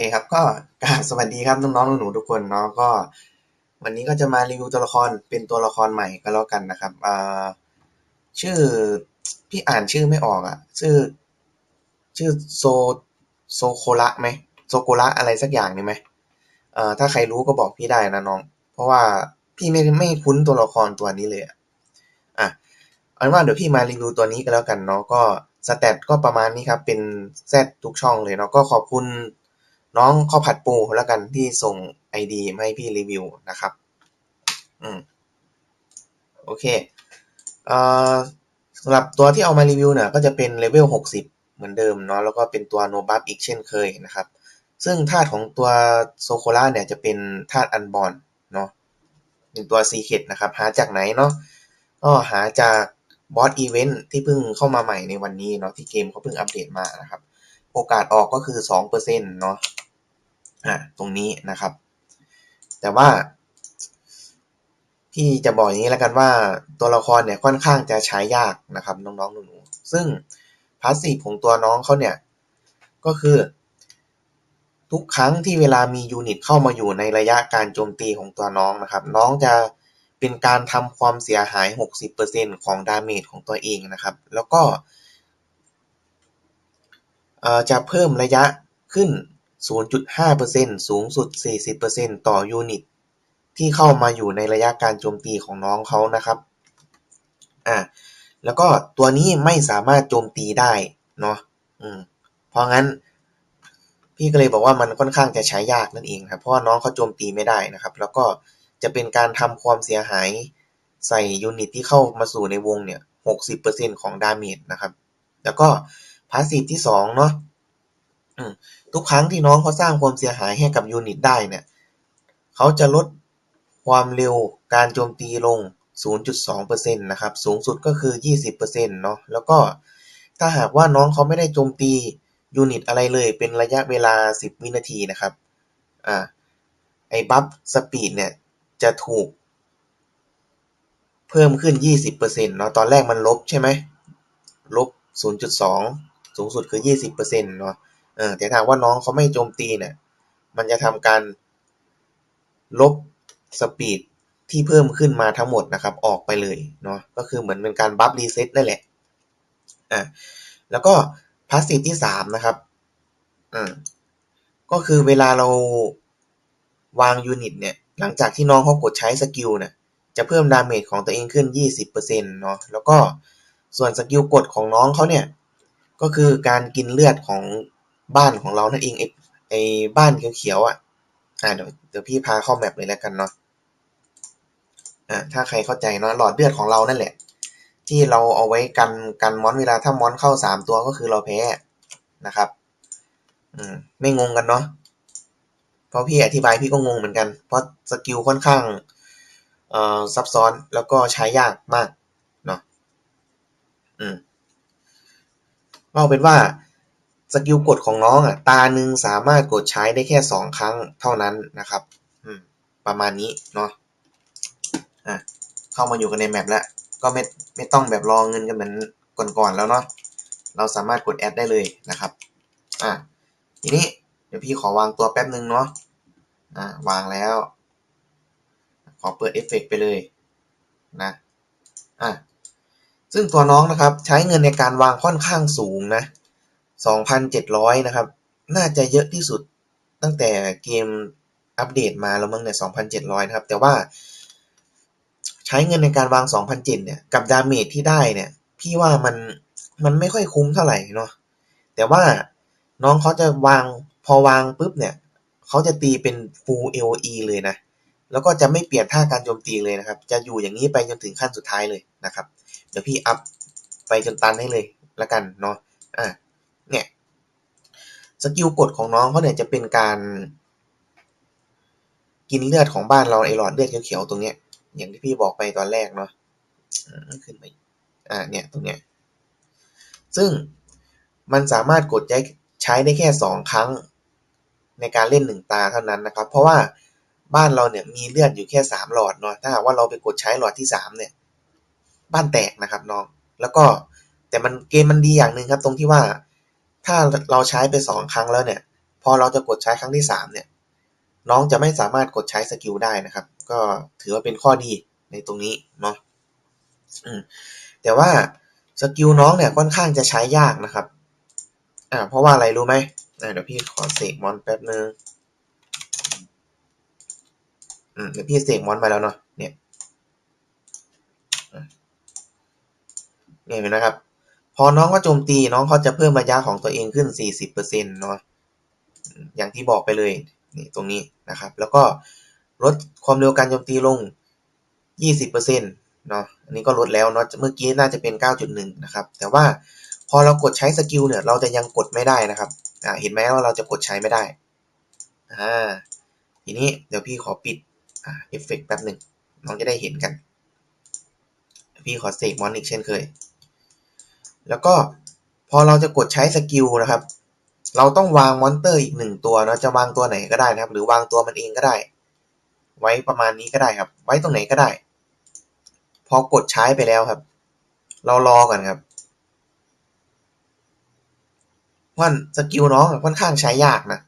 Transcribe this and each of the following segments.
เคครับก็กราบสวัสดีครับน้องๆหนูๆทุกคนเนาะก็ วันนี้ก็จะมารีวิวตัวละครเป็นตัวละครใหม่ก็แล้วกันนะครับอ่าชื่อพี่อ่านชื่อไม่ออกอะ่ะ ชื่อ ชื่อโซโซโคระไหมโซโคระอะไรสักอย่างนี่ไหมเอ่อถ้าใครรู้ก็บอกพี่ได้นะน้อง เพราะว่าพี่ไม่ไม่คุ้นตัวละครตัวนี้เลยอะอะเอาเป็นว่าเดี๋ยวพี่มารีวิวตัวนี้ก็แล้วกันเนาะก็สเตตก็ประมาณนี้ครับ เป็นแซดทุกช่องเลยเนาะก็ขอบคุณ น้องข้าวผัดปูแล้วกันที่ส่งไอดีมาให้พี่รีวิวนะครับ อืม โอเคเอ่อสำหรับตัวที่เอามารีวิวเนี่ยก็จะเป็นเลเวล 60 เหมือนเดิมเนาะแล้วก็เป็นตัวโนบัฟอีกเช่นเคยนะครับ ซึ่งธาตุของตัวโซโคล่าเนี่ยจะเป็นธาตุอันบอนเนาะเป็นตัวซีเคดนะครับ หาจากไหนเนาะก็หาจากบอสอีเวนท์ที่เพิ่งเข้ามาใหม่ในวันนี้เนาะที่เกมเขาเพิ่งอัปเดตมานะครับ โอกาสออกก็คือ2%เนาะ อะตรงนี้นะครับ แต่ว่า พี่จะบอกอย่างนี้แล้วกันว่าตัวละครเนี่ยค่อนข้างจะใช้ยากนะครับ น้องๆหนูๆซึ่งพาสซีฟของตัวน้องเขาเนี่ย ก็คือ ทุกครั้งที่เวลามียูนิตเข้ามาอยู่ในระยะการโจมตีของตัวน้องนะครับ น้องจะเป็นการทำความเสียหาย 60%ของดาเมจของตัวเองนะครับ แล้วก็จะเพิ่มระยะขึ้น 0.5%สูงสุด40%ต่อยูนิตที่เข้ามาอยู่ในระยะการโจมตีของน้องเขานะครับ อ่า แล้วก็ตัวนี้ไม่สามารถโจมตีได้เนาะ อืม เพราะงั้น พี่ก็เลยบอกว่ามันค่อนข้างจะใช้ยากนั่นเองครับ เพราะว่าน้องเขาโจมตีไม่ได้นะครับ แล้วก็จะเป็นการทำความเสียหายใส่ยูนิตที่เข้ามาสู่ในวงเนี่ย60%ของดาเมจนะครับ แล้วก็พาสซีฟที่2เนาะ ทุกครั้งที่น้องเขาสร้างความเสียหายให้กับยูนิตได้เนี่ย เขาจะลดความเร็วการโจมตีลง 0.2%นะครับ สูงสุดก็คือ 20%เนาะ แล้วก็ถ้าหากว่าน้องเขาไม่ได้โจมตียูนิตอะไรเลย เป็นระยะเวลา 10 วินาทีนะครับ อ่า ไอ้บัฟสปีดเนี่ยจะถูก เพิ่มขึ้น 20%เนาะ ตอนแรกมันลบใช่ไหม ลบ 0.2 สูงสุดคือ 20%เนาะ เออแต่ถ้าว่าน้องเขาไม่โจมตีเนี่ย มันจะทำการลบสปีดที่เพิ่มขึ้นมาทั้งหมดนะครับ ออกไปเลยเนาะก็คือเหมือนเป็นการบัฟรีเซ็ตนั่นแหละอะแล้วก็พาสซีฟที่สามนะครับอ่าก็คือเวลาเราวางยูนิตเนี่ย หลังจากที่น้องเขากดใช้สกิลเนี่ย จะเพิ่มดาเมจของตัวเองขึ้น 20%เนาะแล้วก็ส่วนสกิลกดของน้องเขาเนี่ย ก็คือการกินเลือดของ บ้านของเรานั่นเอง ไอ้ ไอ้บ้านเขียวๆอะ อ่า เดี๋ยว เดี๋ยวพี่พาเข้าแมปเลยแล้วกันเนาะ อ่า ถ้าใครเข้าใจเนาะ หลอดเลือดของเรานั่นแหละ ที่เราเอาไว้กันกันมอนเวลาถ้ามอนเข้าสามตัวก็คือเราแพ้นะครับ อืม ไม่งงกันเนาะ เพราะพี่อธิบายพี่ก็งงเหมือนกัน เพราะสกิลค่อนข้าง เอ่อ ซับซ้อนแล้วก็ใช้ยากมาก เนาะ อืมก็เป็นว่า สกิลกดของน้องอะตาหนึ่งสามารถกดใช้ได้แค่สองครั้งเท่านั้นนะครับประมาณนี้เนาะอะเข้ามาอยู่กันในแมปแล้ว ก็ไม่ไม่ต้องแบบรอเงินกันเหมือนก่อนๆแล้วเนาะเราสามารถกดแอดได้เลยนะครับอะทีนี้เดี๋ยวพี่ขอวางตัวแป๊บนึงเนาะอ่าวางแล้ว ขอเปิดเอฟเฟกไปเลยนะอะซึ่งตัวน้องนะครับใช้เงินในการวางค่อนข้างสูงนะ 2,700 นะครับ น่าจะเยอะที่สุดตั้งแต่เกมอัปเดตมาแล้วมั้งเนี่ย2,700 นะครับ แต่ว่า ใช้เงินในการวาง2,007เนี่ย กับดาเมจที่ได้เนี่ย พี่ว่ามัน มันไม่ค่อยคุ้มเท่าไหร่เนาะ แต่ว่าน้องเขาจะวาง พอวางปุ๊บเนี่ย เขาจะตีเป็น full AOE เลยนะ แล้วก็จะไม่เปลี่ยนท่าการโจมตีเลยนะครับ จะอยู่อย่างนี้ไปจนถึงขั้นสุดท้ายเลยนะครับ เดี๋ยวพี่อัพไปจนตันให้เลยละกันเนาะ อ่า เนี่ยสกิลกดของน้องเขาเนี่ยจะเป็นการกินเลือดของบ้านเราไอหลอดเลือดเขียวๆตรงเนี้ยอย่างที่พี่บอกไปตอนแรกเนาะขึ้นไปอ่าเนี่ยตรงเนี้ยซึ่งมันสามารถกดใช้ใช้ได้แค่สองครั้งในการเล่นหนึ่งตาเท่านั้นนะครับ เพราะว่าบ้านเราเนี่ยมีเลือดอยู่แค่สามหลอดเนาะถ้าหากว่าเราไปกดใช้หลอดที่สามเนี่ย บ้านแตกนะครับน้อง แล้วก็แต่มันเกมมันดีอย่างหนึ่งครับ ตรงที่ว่า ถ้าเราใช้ไปสองครั้งแล้วเนี่ย พอเราจะกดใช้ครั้งที่สามเนี่ย น้องจะไม่สามารถกดใช้สกิลได้นะครับ ก็ถือว่าเป็นข้อดีในตรงนี้เนาะแต่ว่าสกิลน้องเนี่ยค่อนข้างจะใช้ยากนะครับ อ่า เพราะว่าอะไรรู้ไหมเดี๋ยวพี่ขอเสกมอนแป๊บนึงอืมเดี๋ยวพี่เสกมอนมาแล้วเนาะ เนี่ยเนี่ยเห็นนะครับ พอน้องก็โจมตี น้องเขาจะเพิ่มระยะของตัวเองขึ้น 40%เนาะอย่างที่บอกไปเลยนี่ตรงนี้นะครับ แล้วก็ลดความเร็วการโจมตีลง 20%เนาะอันนี้ก็ลดแล้วเนาะเมื่อกี้น่าจะเป็น 9.1 นะครับ แต่ว่าพอเรากดใช้สกิลเนี่ย เราจะยังกดไม่ได้นะครับอ่าเห็นไหมว่าเราจะกดใช้ไม่ได้อ่าทีนี้เดี๋ยวพี่ขอปิดอ่าเอฟเฟกต์แป๊บหนึ่งน้องจะได้เห็นกัน พี่ขอเสกมอนอีกเช่นเคย แล้วก็พอเราจะกดใช้สกิลนะครับ เราต้องวางมอนเตอร์อีกหนึ่งตัวนะจะวางตัวไหนก็ได้นะครับ หรือวางตัวมันเองก็ได้ ไว้ประมาณนี้ก็ได้ครับ ไว้ตรงไหนก็ได้ พอกดใช้ไปแล้วครับ เรารอก่อนครับว่าสกิลน้องค่อนข้างใช้ยากนะ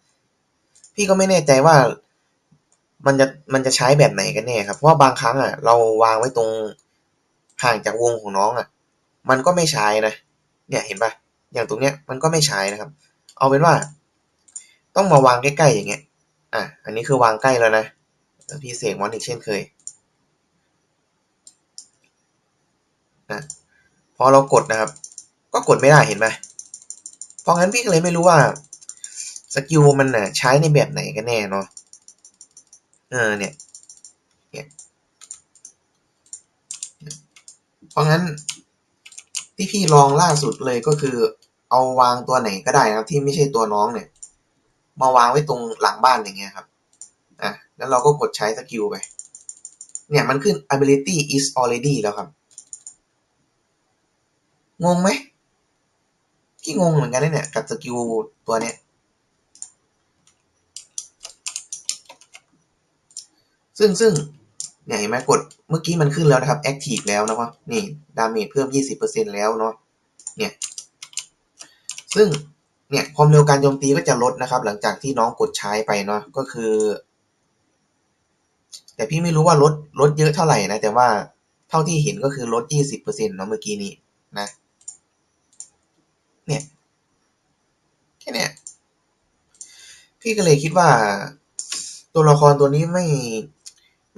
พี่ก็ไม่แน่ใจว่ามันจะมันจะใช้แบบไหนกันแน่ครับ เพราะาบางครั้งอะ เราวางไว้ตรงห่างจากวงของน้องอะ มันก็ไม่ใช้นะ เนี่ยเห็นปะอย่างตรงเนี้ยมันก็ไม่ใช้นะครับ เอาเป็นว่า ต้องมาวางใกล้ๆอย่างเงี้ย อะ อันนี้คือวางใกล้แล้วนะพี่เสกมอนอีกเช่นเคยนะพอเรากดนะครับ ก็กดไม่ได้เห็นไหมเพราะงั้นพี่ก็เลยไม่รู้ว่าสกิลมันน่ะใช้ในแบบไหนกันแน่เนาะ เออเนี่ย เนี่ย เพราะงั้น ที่พี่ลองล่าสุดเลยก็คือ เอาวางตัวไหนก็ได้นะครับ ที่ไม่ใช่ตัวน้องเนี่ย มาวางไว้ตรงหลังบ้านอย่างเงี้ยครับอะแล้วเราก็กดใช้สกิลไป เนี่ยมันขึ้น ability is already แล้วครับ งงไหมพี่งงเหมือนกันเนี่ย กับสกิลตัวเนี้ยซึ่งซึ่ง เนี่ยเห็นไหมกดเมื่อกี้มันขึ้นแล้วนะครับ active แล้วนะครับนี่ดาเมจเพิ่ม 20%แล้วเนาะเนี่ยซึ่งเนี่ยความเร็วการโจมตีก็จะลดนะครับ หลังจากที่น้องกดใช้ไปเนาะก็คือ แต่พี่ไม่รู้ว่าลดลดเยอะเท่าไหร่นะ แต่ว่าเท่าที่เห็นก็คือลด 20%เนาะเมื่อกี้นี้นะเนี่ยแค่เนี้ยพี่ก็เลยคิดว่า ตัวละครตัวนี้ไม่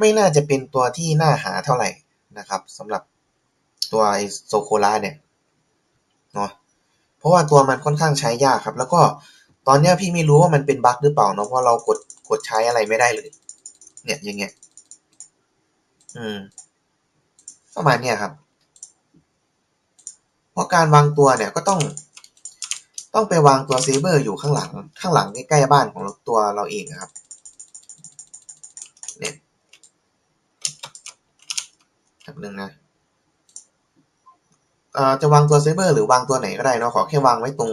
ไม่น่าจะเป็นตัวที่น่าหาเท่าไหร่นะครับสำหรับตัวโซโคลาเนี่ยเนาะเพราะว่าตัวมันค่อนข้างใช้ยากครับ แล้วก็ตอนนี้พี่ไม่รู้ว่ามันเป็นบั๊กหรือเปล่าเนาะเพราะเรากดกดใช้อะไรไม่ได้เลย เนี่ยอย่างเงี้ยอืมประมาณเนี้ยครับเพราะการวางตัวเนี่ยก็ต้อง ต้องไปวางตัวเซเบอร์อยู่ข้างหลัง ข้างหลังใกล้ๆบ้านของตัวเราเองครับเนี่ย แบบนึงนะเอ่อจะวางตัวเซเบอร์หรือวางตัวไหนก็ได้เนาะขอแค่วางไว้ตรง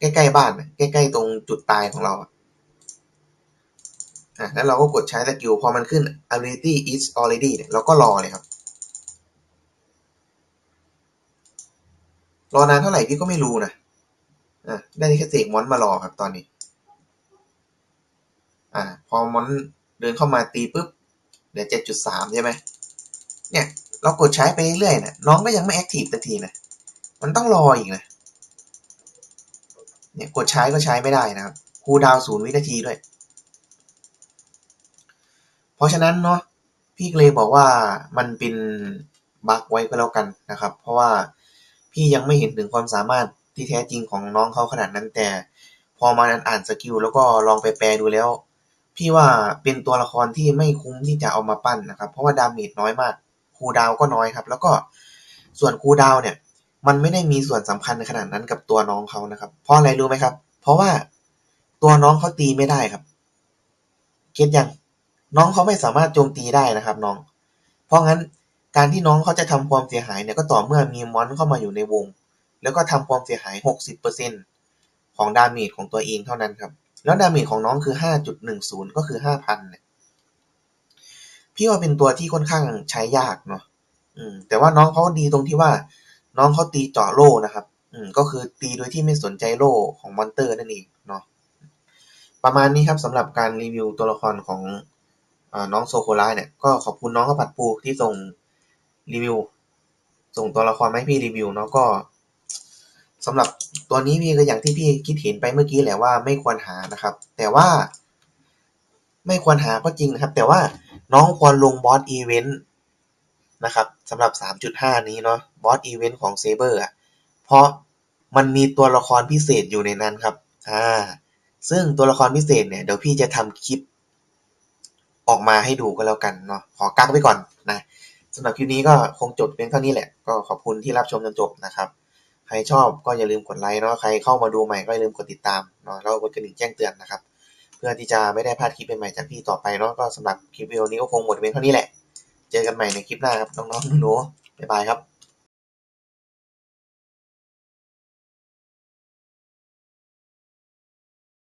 ใกล้ๆบ้านใกล้ๆตรงจุดตายของเราอะแล้วเราก็กดใช้สกิลพอมันขึ้น ability is already เนี่ยเราก็รอเลยครับ รอนานเท่าไหร่พี่ก็ไม่รู้นะอะได้แค่เสกมอนมารอครับตอนนี้ อ่าพอมอนเดินเข้ามาตีปุ๊บเหลือเจ็ดจุดสามใช่ไหม เนี่ยเรากดใช้ไปเรื่อยๆนะน้องก็ยังไม่แอคทีฟสักทีนะ มันต้องรออีกนะ เนี่ยกดใช้ก็ใช้ไม่ได้นะครับคูดาวศูนย์วินาทีด้วย เพราะฉะนั้นเนาะพี่เลยบอกว่ามันเป็นบั๊กไว้ก็แล้วกันนะครับ เพราะว่าพี่ยังไม่เห็นถึงความสามารถที่แท้จริงของน้องเขาขนาดนั้นแต่ พอมาอ่านสกิลแล้วก็ลองไปแปลดูแล้ว พี่ว่าเป็นตัวละครที่ไม่คุ้มที่จะเอามาปั้นนะครับ เพราะว่าดาเมจน้อยมาก คูดาวก็น้อยครับ แล้วก็ส่วนคูดาวเนี่ย มันไม่ได้มีส่วนสำคัญขนาดนั้นกับตัวน้องเขานะครับ เพราะอะไรรู้ไหมครับ เพราะว่าตัวน้องเขาตีไม่ได้ครับ เก็ตยัง น้องเขาไม่สามารถโจมตีได้นะครับน้อง เพราะงั้นการที่น้องเขาจะทำความเสียหายเนี่ยก็ต่อเมื่อมีมอนเข้ามาอยู่ในวง แล้วก็ทำความเสียหาย 60%ของดาเมจของตัวเองเท่านั้นครับ แล้วดาเมจของน้องคือ 5.10 ก็คือ 5,000เนี่ย พี่ว่าเป็นตัวที่ค่อนข้างใช้ยากเนาะอืม แต่ว่าน้องเขาดีตรงที่ว่า น้องเขาตีเจาะโล่นะครับ อืม ก็คือตีโดยที่ไม่สนใจโล่ของมอนเตอร์นั่นเองเนาะประมาณนี้ครับสำหรับการรีวิวตัวละครของอน้องโซโคล่าเนี่ยก็ขอบคุณน้องข้าวผัดปูที่ส่งรีวิว ส่งตัวละครมาให้พี่รีวิวเนาะก็สำหรับตัวนี้พี่ก็อย่างที่พี่คิดเห็นไปเมื่อกี้แหละว่าไม่ควรหานะครับ แต่ว่า ไม่ควรหาก็จริงนะครับ แต่ว่า น้องควรลงบอสอีเวนต์นะครับสำหรับ 3.5 นี้เนาะบอสอีเวนต์ของเซเบอร์อะเพราะมันมีตัวละครพิเศษอยู่ในนั้นครับอ่าซึ่งตัวละครพิเศษเนี่ยเดี๋ยวพี่จะทำคลิป ออกมาให้ดูก็แล้วกันเนาะขอกักไว้ก่อนนะสำหรับคลิปนี้ก็คงจบเพียงเท่านี้แหละ ก็ขอบคุณที่รับชมจนจบนะครับใครชอบก็อย่าลืมกดไลค์เนาะใครเข้ามาดูใหม่ก็อย่าลืมกดติดตามเนาะแล้วกดกระดิ่งแจ้งเตือนนะครับ เพื่อที่จะไม่ได้พลาดคลิปใหม่ๆจากพี่ต่อไปเนาะก็สำหรับคลิปวิดีโอนี้ก็คงหมดเพียงเท่านี้แหละ เจอกันใหม่ในคลิปหน้าครับน้องๆหนูๆบ๊ายบายครับ